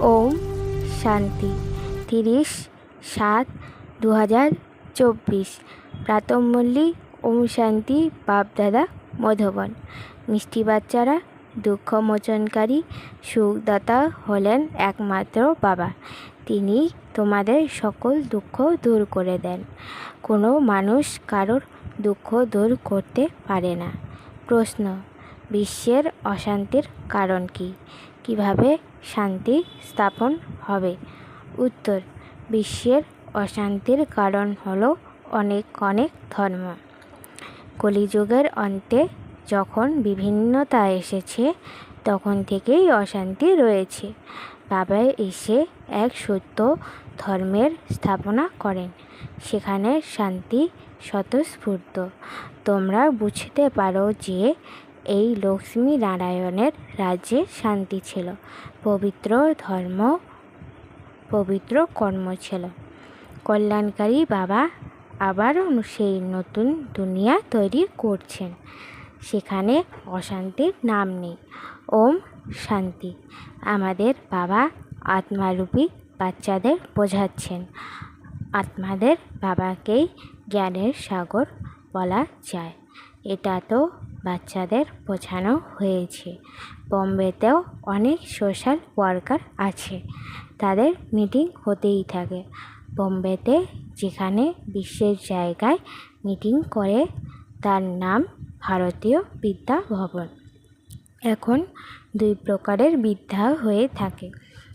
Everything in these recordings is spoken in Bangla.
ওম শান্তি। তিরিশ সাত দু হাজার চব্বিশ প্রাতঃমল্লী ওম শান্তি, বাপদাদা, মধুবন। মিষ্টি বাচ্চারা দুঃখমোচনকারী সুখদাতা হলেন একমাত্র বাবা। তিনি তোমাদের সকল দুঃখ দূর করে দেন। কোনো মানুষ কারোর দুঃখ দূর করতে পারে না। প্রশ্ন, বিশ্বের অশান্তির কারণ কী? কীভাবে শান্তি স্থাপন হবে। উত্তর, বিশ্বের অশান্তির কারণ হলো অনেক অনেক ধর্ম। কলিযুগের অন্তে যখন বিভিন্নতা এসেছে, তখন থেকেই অশান্তি রয়েছে। বাবা এসে এক সত্য ধর্মের স্থাপনা করেন। সেখানে শান্তি স্বতঃস্ফূর্ত। তোমরা বুঝতে পারো যে এই লক্ষ্মী নারায়ণের রাজ্যে শান্তি ছিল। পবিত্র ধর্ম, পবিত্র কর্ম ছিল। কল্যাণকারী বাবা আবারও সেই নতুন দুনিয়া তৈরি করছেন। সেখানে অশান্তির নাম নেই। ওম শান্তি। আমাদের বাবা আত্মারূপী বাচ্চাদের বোঝাচ্ছেন। আত্মাদের বাবাকেই জ্ঞানের সাগর বলা যায়। এটা তো বাচ্চাদের বোঝানো হয়েছে। বম্বেতেও অনেক সোশ্যাল ওয়ার্কার আছে। তাদের মিটিং হতেই থাকে। বম্বেতে যেখানে বিশ্বের জায়গায় মিটিং করে, তার নাম ভারতীয় বিদ্যা ভবন। এখন দুই প্রকারের বিদ্যা হয়ে থাকে।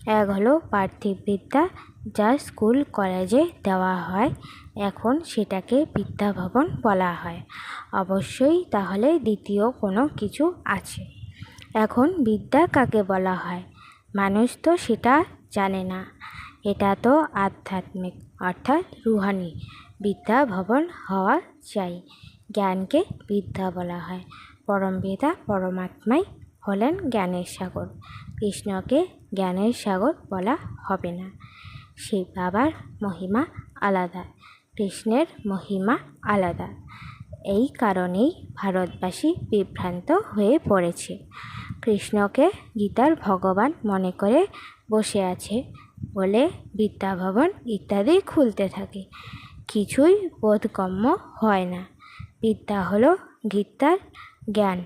এক হলো পার্থিব বিদ্যা, যা স্কুল, কলেজে দেওয়া হয়। এখন সেটাকে বিদ্যা ভবন বলা হয়। অবশ্যই তাহলে দ্বিতীয় কোনো কিছু আছে। এখন বিদ্যা কাকে বলা হয়? মানুষ তো সেটা জানে না। এটা তো আধ্যাত্মিক, অর্থাৎ রুহানি। বিদ্যা ভবন হওয়া চাই। জ্ঞানকে বিদ্যা বলা হয়। পরমবেদা পরমাত্মাই হলেন জ্ঞানের সাগর। কৃষ্ণকে জ্ঞানের সাগর বলা হবে না। সেই বাবার মহিমা আলাদা। কৃষ্ণের মহিমা আলাদা। এই কারণেই ভারতবাসী বিভ্রান্ত হয়ে পড়েছে। কৃষ্ণকে গীতার ভগবান মনে করে বসে আছে বলে বিদ্যাভবন ইত্যাদি খুলতে থাকে। কিছুই বোধগম্য হয় না। বিদ্যা হলো গীতার জ্ঞান।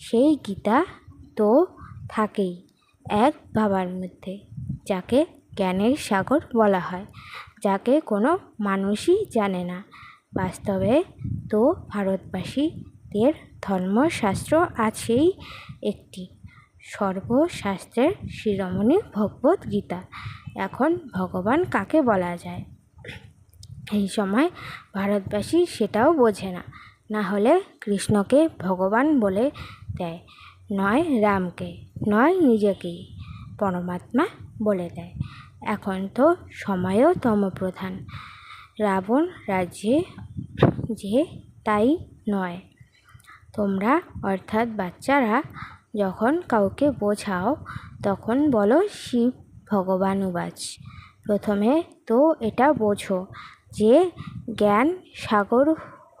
সেই গীতা তো থাকেই এক বাবার মধ্যে, যাকে জ্ঞানের সাগর বলা হয়, যাকে কোনো মানুষই জানে না। বাস্তবে তো ভারতবাসীদের ধর্মশাস্ত্র আছেই একটি। সর্বশাস্ত্রের শিরোমণি ভগবত গীতা। এখন ভগবান কাকে বলা যায়? এই সময় ভারতবাসী সেটাও বোঝে না। না হলে কৃষ্ণকে ভগবান বলে দেয়, নয় রামকে, নয় নিজেকেই পরমাত্মা বলে দেয়। এখন তো সময়ও তমপ্রধান। রাবণ রাজ্যে যে তাই নয়। তোমরা অর্থাৎ বাচ্চারা যখন কাউকে বোঝাও, তখন বলো শিব ভগবানুবাচ প্রথমে তো এটা বোঝো যে জ্ঞান সাগর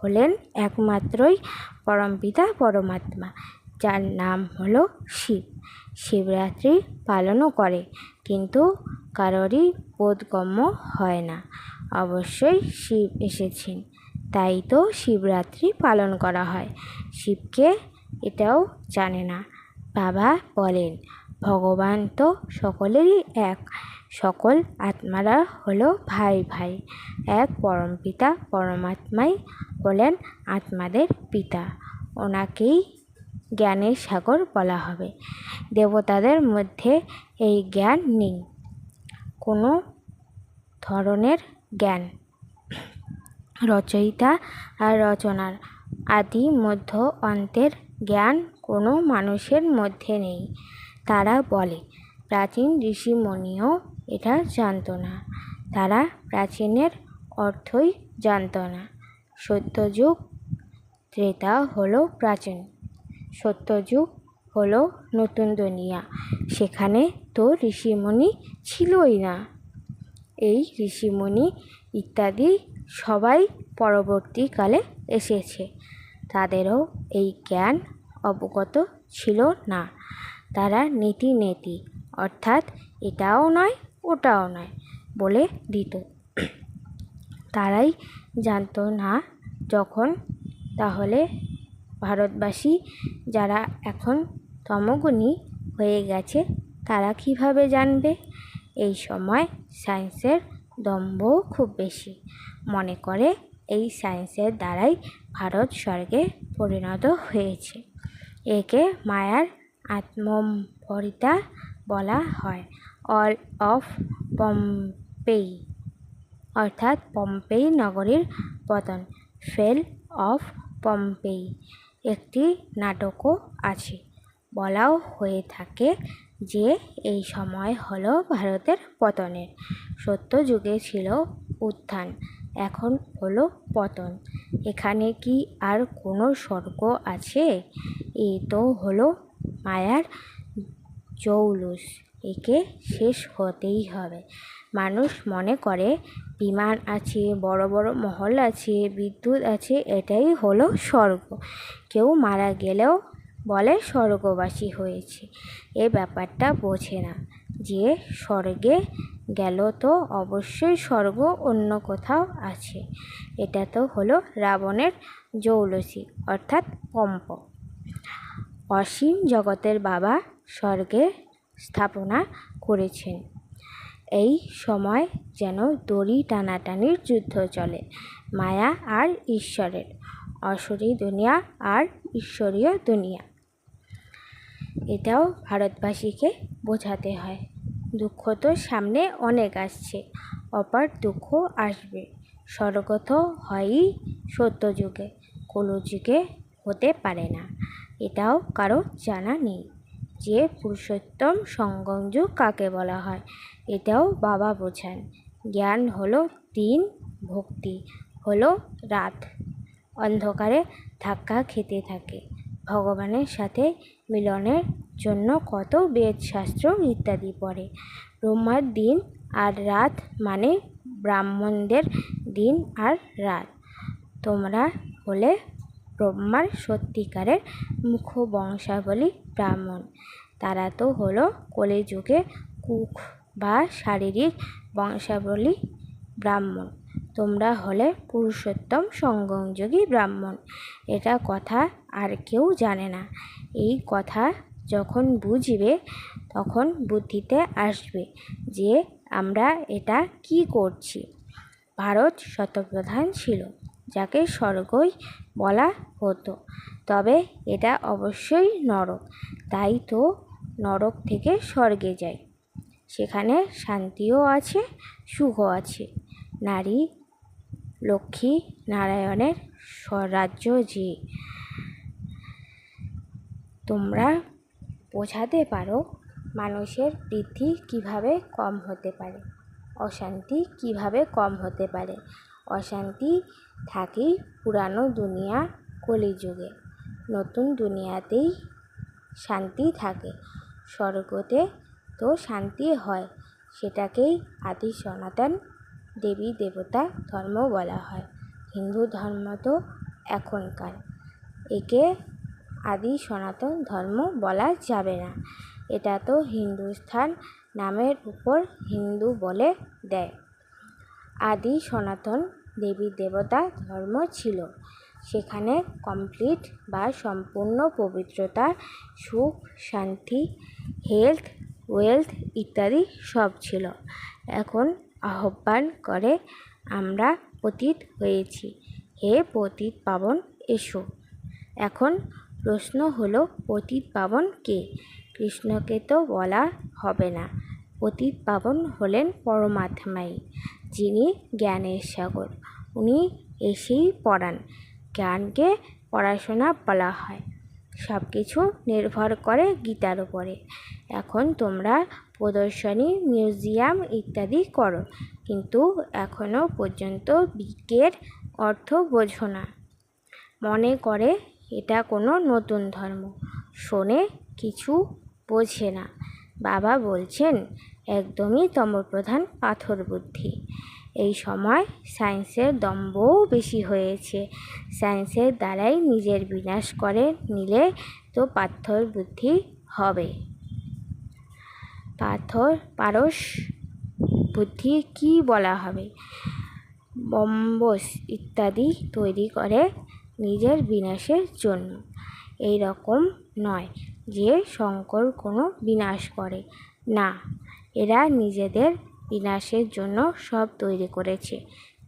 হলেন একমাত্রই পরমপিতা পরমাত্মা, যার নাম হলো শিব। শিবরাত্রি পালনও করে। কিন্তু কারোরই বোধগম্য হয় না। অবশ্যই শিব এসেছেন, তাই তো শিবরাত্রি পালন করা হয়। শিবকে এটাও জানে না। বাবা বলেন, ভগবান তো সকলেরই এক। সকল আত্মারা হলো ভাই ভাই। এক পরমপিতা, পরমাত্মাই বলেন আত্মাদের পিতা। ওনাকেই জ্ঞানের সাগর বলা হবে। দেবতাদের মধ্যে এই জ্ঞান নেই। কোনো ধরনের জ্ঞান। রচয়িতা আর রচনার আদি মধ্য অন্তের জ্ঞান কোনো মানুষের মধ্যে নেই। তারা বলে, প্রাচীন ঋষিমণিও এটা জানত না। তারা প্রাচীনের অর্থই জানতো না। সত্যযুগ ত্রেতা হলো প্রাচীন। সত্যযুগ হলো নতুন দুনিয়া। সেখানে তো ঋষিমণি ছিলই না। এই ঋষিমণি ইত্যাদি সবাই পরবর্তীকালে এসেছে। তাদেরও এই জ্ঞান অবগত ছিল না। তারা নীতি নেতি অর্থাৎ এটাও নয়, ওটাও নয় বলে দিত। তারাই জানতো না যখন, তাহলে ভারতবাসী যারা এখন তমগুণী হয়ে গেছে, তারা কীভাবে জানবে? এই সময় সায়েন্সের দম্ভও খুব বেশি। মনে করে এই সায়েন্সের দ্বারাই ভারত স্বর্গে পরিণত হয়েছে। একে মায়ার আত্মম্পরিতা বলা হয়। অল অফ পম্পেই, অর্থাৎ পম্পেই নগরীর পতন। ফেল অফ পম্পেই একটি নাটকও আছে। বলাও হয়ে থাকে যে এই সময় হলো ভারতের পতনের। সত্য যুগে ছিল উত্থান, এখন হলো পতন। এখানে কি আর কোনো স্বর্গ আছে? এ তো হলো মায়ার জৌলুস, একে শেষ হতেই হবে। মানুষ মনে করে, বিমান আছে, বড় বড় মহল আছে, বিদ্যুৎ আছে, এটাই হলো স্বর্গ। কেউ মারা গেলেও বলে স্বর্গবাসী হয়েছে। এ ব্যাপারটা বোঝে না। যে স্বর্গে গেল তো অবশ্যই স্বর্গ অন্য কোথাও আছে। এটা তো হলো রাবণের জৌলসী, অর্থাৎ পম্প অসীম জগতের বাবা স্বর্গের স্থাপনা করেছেন। এই সময় যেন দড়ি টানাটানির যুদ্ধ চলে, মায়া আর ঈশ্বরের। অসুরী দুনিয়া আর ঈশ্বরীয় দুনিয়া। এটাও ভারতবাসীকে বোঝাতে হয়। দুঃখ তো সামনে অনেক আসছে, অপার দুঃখ আসবে। স্বর্গ তো হয়ই সত্যযুগে, কলযুগে হতে পারে না। এটাও কারও জানা নেই। যে পুরুষোত্তম সঙ্গম কাকে বলা হয়? এটাও বাবা বোঝান। জ্ঞান হলো দিন ভক্তি, হলো রাত। অন্ধকারে ধাক্কা খেতে থাকে। ভগবানের সাথে মিলনের জন্য কত বেদ শাস্ত্র ইত্যাদি পড়ে। ব্রহ্মার দিন আর রাত মানে ব্রাহ্মণদের দিন আর রাত। তোমরা হলে ব্রহ্মার সত্যিকারের মুখ বংশাবলী ব্রাহ্মণ। তারা তো হলো কলিযুগে কুক বা শারীরিক বংশাবলী ব্রাহ্মণ। তোমরা হলে পুরুষোত্তম সঙ্গমযোগী ব্রাহ্মণ। এটা কথা আর কেউ জানে না। এই কথা যখন বুঝবে, তখন বুদ্ধিতে আসবে যে আমরা এটা কি করছি। ভারত শতপ্রধান ছিল, যাকে স্বর্গই বলা হতো। তবে এটা অবশ্যই নরক। তাই তো নরক থেকে স্বর্গে যায় সেখানে শান্তিও আছে, সুখও আছে। নারী, লক্ষ্মী নারায়ণের স্বরাজ্য যে। তোমরা বোঝাতে পারো মানুষের বৃদ্ধি কীভাবে কম হতে পারে, অশান্তি কীভাবে কম হতে পারে। অশান্তি থাকেই পুরানো দুনিয়া কলিযুগে। নতুন দুনিয়াতেই শান্তি থাকে। স্বর্গতে তো শান্তি হয়, সেটাকেই আদি সনাতন দেবী দেবতা ধর্ম বলা হয়। হিন্দু ধর্ম তো এখনকার, একে আদি সনাতন ধর্ম বলা যাবে না। এটা তো হিন্দুস্থান নামের উপর হিন্দু বলে দেয়। আদি সনাতন দেবী দেবতা ধর্ম ছিল। সেখানে কমপ্লিট বা সম্পূর্ণ পবিত্রতা, সুখ, শান্তি, হেলথ, ওয়েলথ ইত্যাদি সব ছিল। এখন আহ্বান করে আমরা পতিত হয়েছি। হে পতিত পাবন, এসো। এখন প্রশ্ন হলো, পতিত পাবন কে? কৃষ্ণকে তো বলা হবে না। পতিত পাবন হলেন পরমাত্মাই, যিনি জ্ঞানের সাগর। উনি এসেই পড়ান জ্ঞানকে পড়াশোনা বলা হয়। সব কিছু নির্ভর করে গীতার উপরে। এখন তোমরা প্রদর্শনী, মিউজিয়াম ইত্যাদি করো। কিন্তু এখনও পর্যন্ত বিজ্ঞের অর্থ বোঝো না। মনে করে এটা কোনো নতুন ধর্ম। শোনে কিছু বোঝে না। বাবা বলছেন, একদমই তমপ্রধান পাথর বুদ্ধি এই সময় সায়েন্সের দম্ভও বেশি হয়েছে। সায়েন্সের দ্বারাই নিজের বিনাশ করে নিলে তো পাথর বুদ্ধি হবে। পাথর, পারস বুদ্ধি কী বলা হবে? বম্বস ইত্যাদি তৈরি করে নিজের বিনাশের জন্য। এই রকম নয় যে শঙ্কর কোনো বিনাশ করে। না, এরা নিজেদের বিনাশের জন্য সব তৈরি করেছে।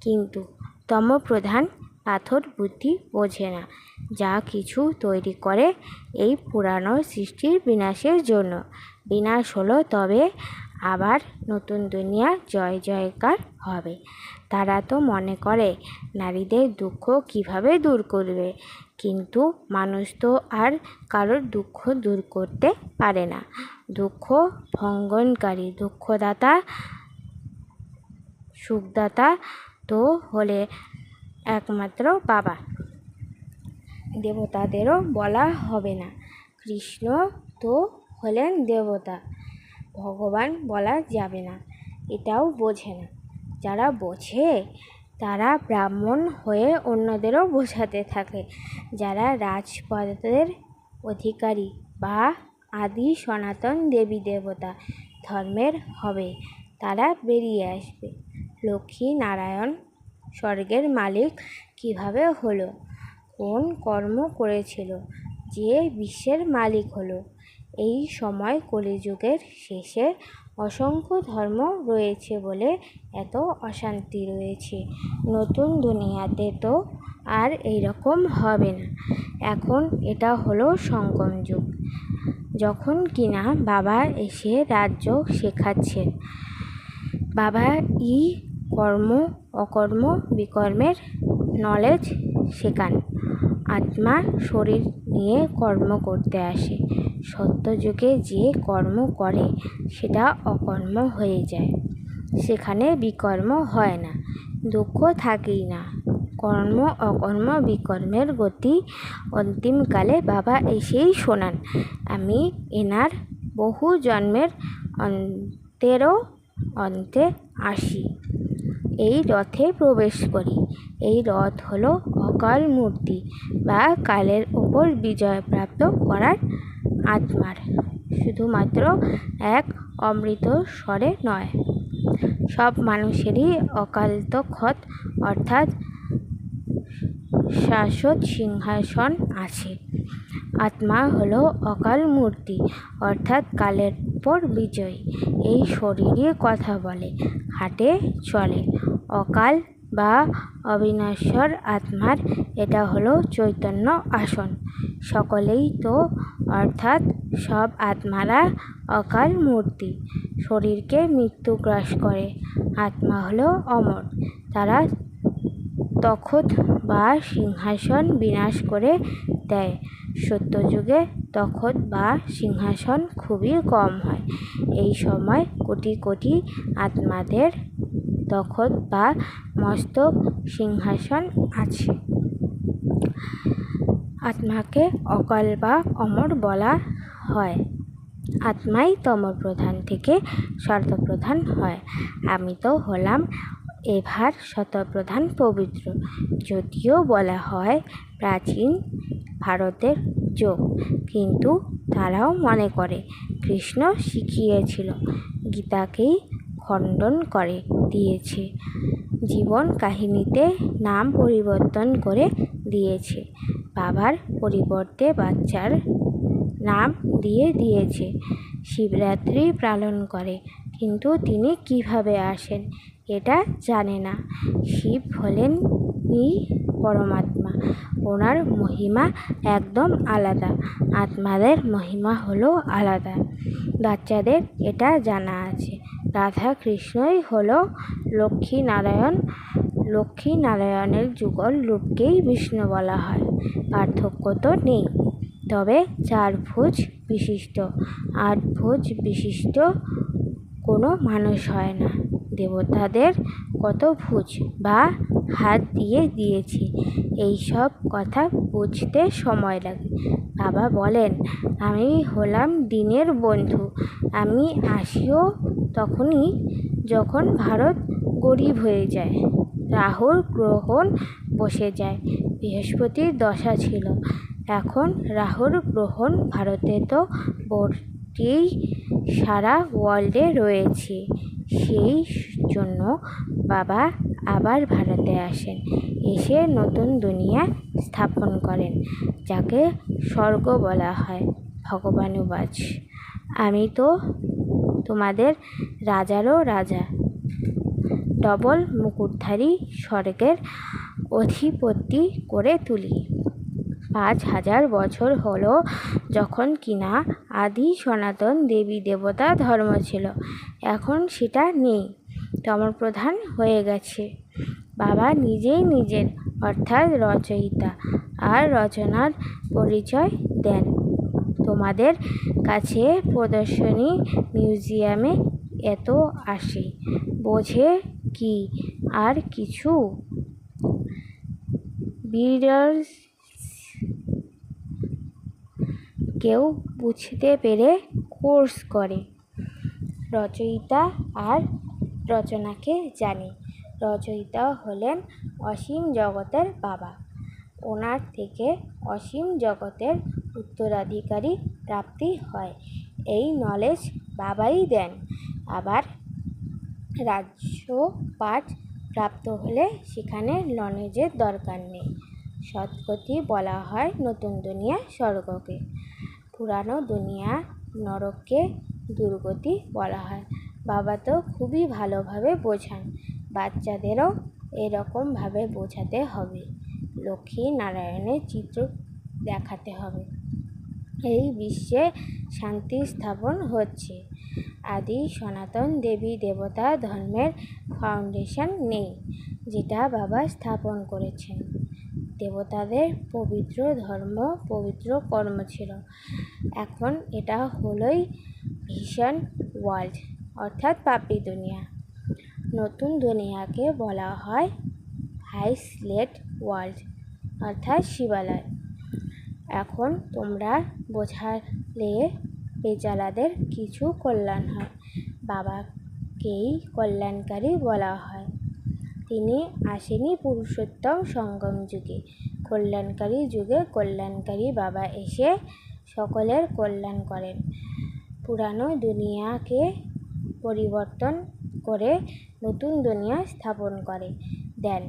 কিন্তু তমপ্রধান পাথর বুদ্ধি বোঝে না। যা কিছু তৈরি করে এই পুরানো সৃষ্টির বিনাশের জন্য। বিনাশ হলো তবে আবার নতুন দুনিয়া জয় জয়কার হবে। তারা তো মনে করে, নারীদের দুঃখ কীভাবে দূর করবে? কিন্তু মানুষ তো আর কারোর দুঃখ দূর করতে পারে না। দুঃখ ভঙ্গনকারী দুঃখদাতা সুখদাতা তো হলে একমাত্র বাবা। দেবতাদেরও বলা হবে না। কৃষ্ণ তো হলেন দেবতা, ভগবান বলা যাবে না, এটাও বোঝে না। যারা বোঝে, তারা ব্রাহ্মণ হয়ে অন্যদেরও বোঝাতে থাকে। যারা রাজপদের অধিকারী বা আদি সনাতন দেবী দেবতা ধর্মের হবে, তারা বেরিয়ে আসবে। লক্ষ্মী নারায়ণ স্বর্গের মালিক কীভাবে হলো? কোন কর্ম করেছিল? যে বিশ্বের মালিক হলো? এই সময় কলিযুগের শেষে অসংখ্য ধর্ম রয়েছে বলে এত অশান্তি রয়েছে। নতুন দুনিয়াতে তো আর এই রকম হবে না। এখন এটা হলো সঙ্গম যুগ। যখন কিনা বাবা এসে রাজ্য শেখাচ্ছেন, বাবা ই কর্ম, অকর্ম, বিকর্মের নলেজ শেখান। আত্মা শরীর নিয়ে কর্ম করতে আসে। সত্যযুগে যে কর্ম করে, সেটা অকর্ম হয়ে যায়। সেখানে বিকর্ম হয় না, দুঃখ থাকেই না। কর্ম, অকর্ম, বিকর্মের গতি অন্তিমকালে বাবা এসেই শোনান, আমি এনার বহু জন্মের অন্তেরও অন্তে আসি। এই রথে প্রবেশ করি। এই রথ হলো অকাল মূর্তি বা কালের ওপর বিজয় প্রাপ্ত করার আত্মার। শুধুমাত্র এক অমৃত স্বরে নয়। সব মানুষেরই অকালতক্ষত অর্থাৎ শাশ্বত সিংহাসন আছে। আত্মা হলো অকাল মূর্তি, অর্থাৎ কালের উপর বিজয়। এই শরীরে কথা বলে, হাঁটে, চলে। অকাল বা অবিনশ্বর আত্মার এটা হলো চৈতন্য আসন। সকলেই তো, অর্থাৎ সব আত্মারা অকাল মূর্তি। শরীরকে মৃত্যু গ্রাস করে, আত্মা হলো অমর। তারা তখত বা সিংহাসন বিনাশ করে দেয়। সত্যযুগে তখত বা সিংহাসন খুবই কম হয়। এই সময় কোটি কোটি আত্মাদের তখত বা মস্তক সিংহাসন আছে। আত্মাকে অকাল বা অমর বলা হয়। আত্মাই তমপ্রধান থেকে শতপ্রধান হয়। আমি তো হলাম এভার শতপ্রধান পবিত্র। যদিও বলা হয় প্রাচীন ভারতের যোগ, কিন্তু তারাও মনে করে কৃষ্ণ শিখিয়েছিল, গীতাকেই খণ্ডন করে, দিয়েছে, জীবন কাহিনীতে নাম পরিবর্তন করে দিয়েছে, বাবার পরিবর্তে বাচ্চার নাম দিয়ে দিয়েছে, শিবরাত্রি পালন করে, কিন্তু তিনি কীভাবে আসেন? এটা জানে না। শিব হলেন ই পরমাত্মা। ওনার মহিমা একদম আলাদা। আত্মাদের মহিমা হলো আলাদা। বাচ্চাদের এটা জানা আছে। রাধা কৃষ্ণই হলো লক্ষ্মী নারায়ণ লক্ষ্মী নারায়ণের যুগল রূপকেই বিষ্ণু বলা হয়। পার্থক্য তো নেই। তবে চার ভুজ বিশিষ্ট। আট ভুজ বিশিষ্ট কোনো মানুষ হয় না। দেবতাদের কত ভুজ বা হাত দিয়ে দিয়েছি। এই সব কথা বুঝতে সময় লাগে। বাবা বলেন, আমি হলাম দিনের বন্ধু। আমি আসিও তখনই যখন ভারত গরিব হয়ে যায়। রাহুর গ্রহণ বসে যায়। বৃহস্পতির দশা ছিল। এখন রাহুর গ্রহণ ভারতে তো বটেই সারা ওয়ার্ল্ডে রয়েছে। সেই জন্য বাবা আবার ভারতে আসেন। এসে নতুন দুনিয়া স্থাপন করেন, যাকে স্বর্গ বলা হয়। ভগবানুবাজ আমি তো তোমাদের রাজারও রাজা। ডবল মুকুটধারী স্বর্গের অধিপতি করে তুলি। পাঁচ হাজার বছর হলো যখন কিনা আদি সনাতন দেবী দেবতা ধর্ম ছিল। এখন সেটা নেই তমপ্রধান হয়ে গেছে। বাবা নিজেই নিজের, অর্থাৎ রচয়িতা আর রচনার পরিচয় দেন। তোমাদের কাছে প্রদর্শনী মিউজিয়ামে এত আসে, বোঝে কি আর কিছু? বিরলস কেউ বুঝতে পেরে কোর্স করে। রচয়িতা আর রচনাকে জানি। রচয়িতা হলেন অসীম জগতের বাবা। ওনার থেকে অসীম জগতের উত্তরাধিকারী প্রাপ্তি হয়। এই নলেজ বাবাই দেন। আবার রাজ্য পাঠ প্রাপ্ত হলে সেখানে নলেজের দরকার নেই। সৎগতি বলা হয় নতুন দুনিয়া স্বর্গকে। পুরানো দুনিয়া নরককে দুর্গতি বলা হয়। বাবা তো খুবই ভালোভাবে বোঝান, বাচ্চাদেরও এরকমভাবে বোঝাতে হবে। লক্ষ্মী নারায়ণের চিত্র দেখাতে হবে। এই বিশ্বে শান্তি স্থাপন হচ্ছে। আদি সনাতন দেবী দেবতা ধর্মের ফাউন্ডেশন নেই, যেটা বাবা স্থাপন করেছেন। দেবতাদের পবিত্র ধর্ম, পবিত্র কর্ম ছিল। এখন এটা হলোই ভীষণ ওয়ার্ল্ড অর্থাৎ পাপি দুনিয়া। নতুন দুনিয়াকে বলা হয় হাইসলেট ওয়ার্ল্ড অর্থাৎ শিবালয়। এখন তোমরা বোঝালে বেচারাদের কিছু কল্যাণ হয়, বাবাকেই কল্যাণকারী বলা হয়। তিনি আসেনি পুরুষোত্তম সঙ্গম যুগে। কল্যাণকারী যুগে কল্যাণকারী বাবা এসে সকলের কল্যাণ করেন। পুরানো দুনিয়াকে পরিবর্তন করে নতুন দুনিয়া স্থাপন করে। দেন,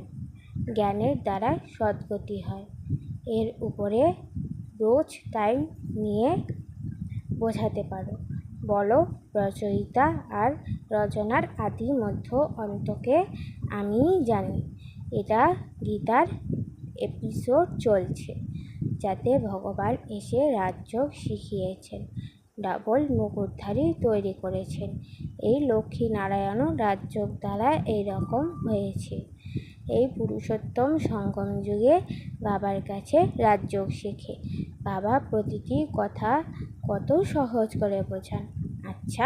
জ্ঞানের দ্বারা সদ্গতি হয়। এর উপরে রোজ টাইম নিয়ে বোঝাতে পারো। বলো, রচয়িতা আর রচনার আদি মধ্য অন্তকে আমিই জানি, এটা গীতার এপিসোড চলছে, যাতে ভগবান এসে রাজযোগ শিখিয়েছেন, ডাবল মুকুটধারী তৈরি করেছেন। এই লক্ষ্মীনারায়ণও রাজযোগ দ্বারা এইরকম হয়েছে। এই পুরুষোত্তম সঙ্গম যুগে বাবার কাছে রাজযোগ শেখে। বাবা প্রতিটি কথা কত সহজ করে বোঝান। আচ্ছা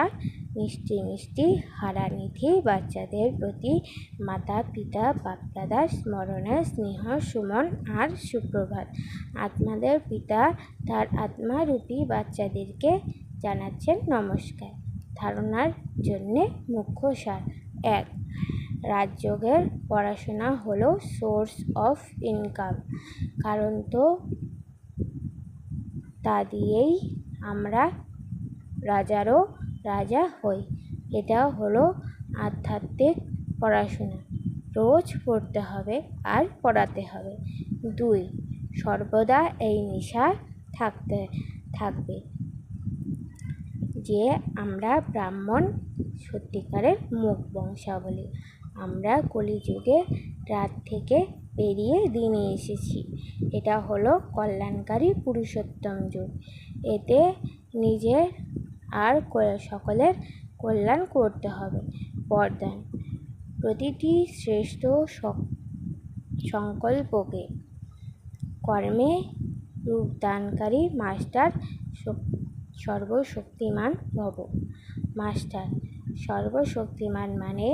মিষ্টি মিষ্টি হারানিধি বাচ্চাদের প্রতি মাতা পিতা বাপদাদার স্মরণে স্নেহ, সুমন আর সুপ্রভাত। আত্মাদের পিতা তার আত্মারূপী বাচ্চাদেরকে জানাচ্ছেন নমস্কার। ধারণার জন্যে মুখ্য সার। এক, রাজযোগের পড়াশোনা হলো সোর্স অফ ইনকাম। কারণ তো তা দিয়েই আমরা রাজারও রাজা হই। এটা হলো আধ্যাত্মিক পড়াশোনা। রোজ পড়তে হবে আর পড়াতে হবে। দুই, সর্বদা এই নেশা থাকতে, থাকবে। যে আমরা ব্রাহ্মণ, সত্যিকারের মুখ বংশাবলী। আমরা কলিযুগে রাত থেকে পেরিয়ে দিনে এসেছি। এটা হলো কল্যাণকারী পুরুষোত্তম যুগ। এতে নিজের আর সকলের কল্যাণ করতে হবে। বরদান প্রতিটি শ্রেষ্ঠ সংকল্পকে কর্মে রূপদানকারী মাস্টার সর্বশক্তিমান ভব। মাস্টার, সর্বশক্তিমান মানে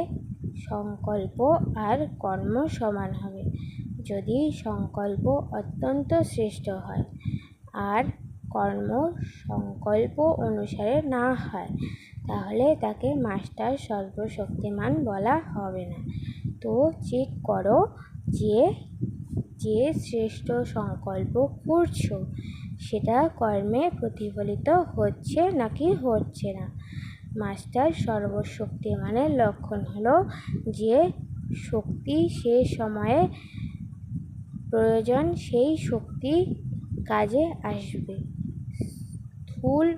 সংকল্প আর কর্ম সমান হবে। যদি সংকল্প অত্যন্ত শ্রেষ্ঠ হয়, আর কর্ম সংকল্প অনুসারে না হয়, তাহলে তাকে মাস্টার সর্বশক্তিমান বলা হবে না। তো চেক করো যে যে শ্রেষ্ঠ সংকল্প করছ, সেটা কর্মে প্রতিফলিত হচ্ছে নাকি হচ্ছে না? মাস্টার সর্বশক্তিমানের লক্ষণ হলো যে শক্তি সে সময়ে প্রয়োজন সেই শক্তি কাজে আসবে। স্থূল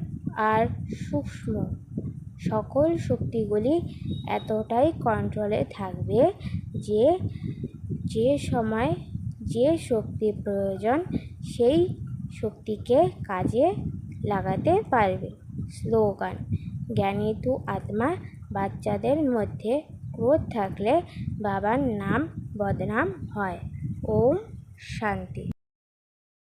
আর সূক্ষ্ম। সকল শক্তিগুলি এতটাই কন্ট্রোলে থাকবে যে যে সময় যে শক্তি প্রয়োজন, সেই শক্তিকে কাজে লাগাতে পারবে। স্লোগান, জ্ঞানী তু আত্মা, বাচ্চাদের মধ্যে ক্রোধ থাকলে বাবার নাম বদনাম হয়। ওম শান্তি।